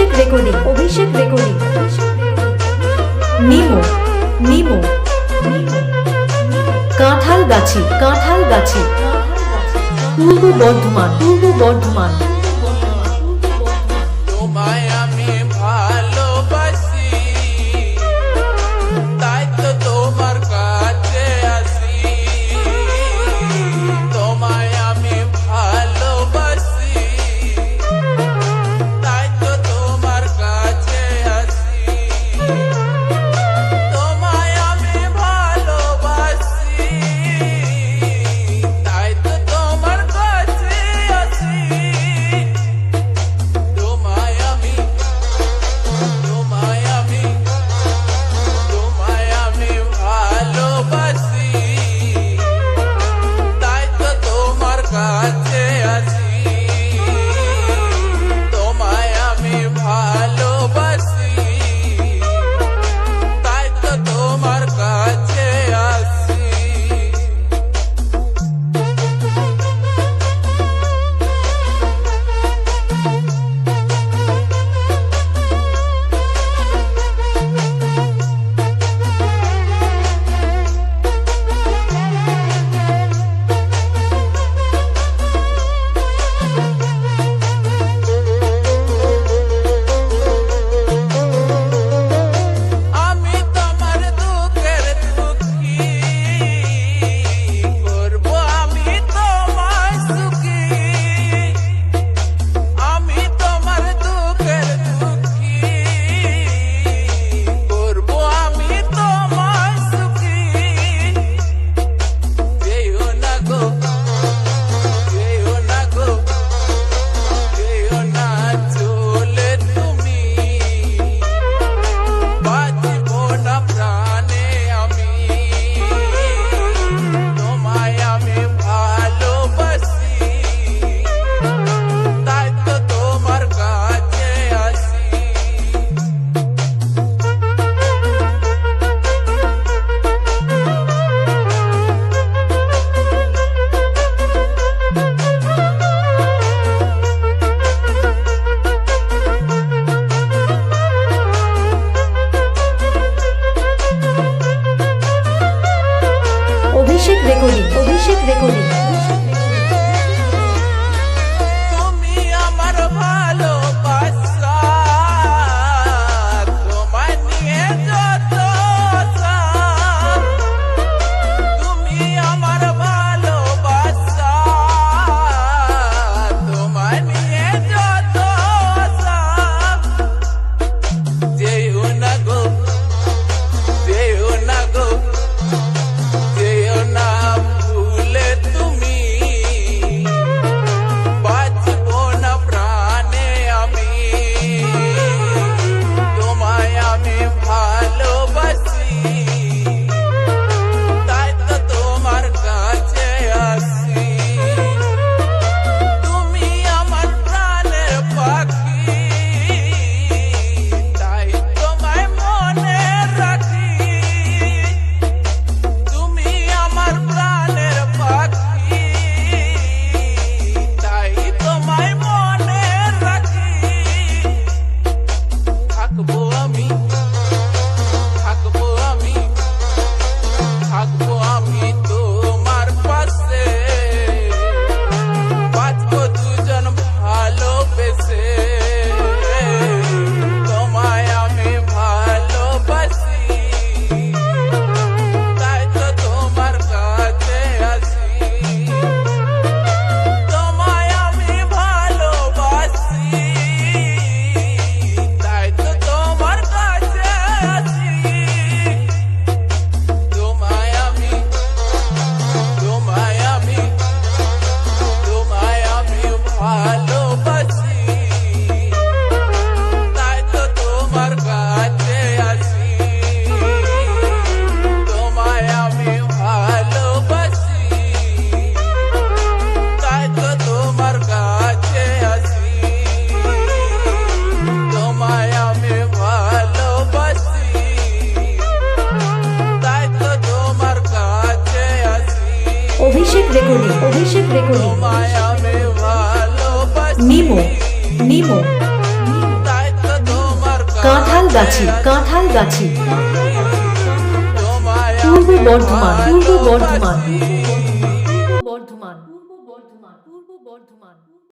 অভিষেক recording Abhishek recording. নিমো নিমো কাঁঠাল গাছে কাঁঠাল গাছে। পূর্ব বর্ধমান পূর্ব Bardhaman. Recording Abhishek recording Nimo Nimo. কাঁঠাল গাছি কাঁঠাল গাছি। পূর্ব বর্ধমান পূর্ব বর্ধমান বর্ধমান। পূর্ব বর্ধমান পূর্ব বর্ধমান।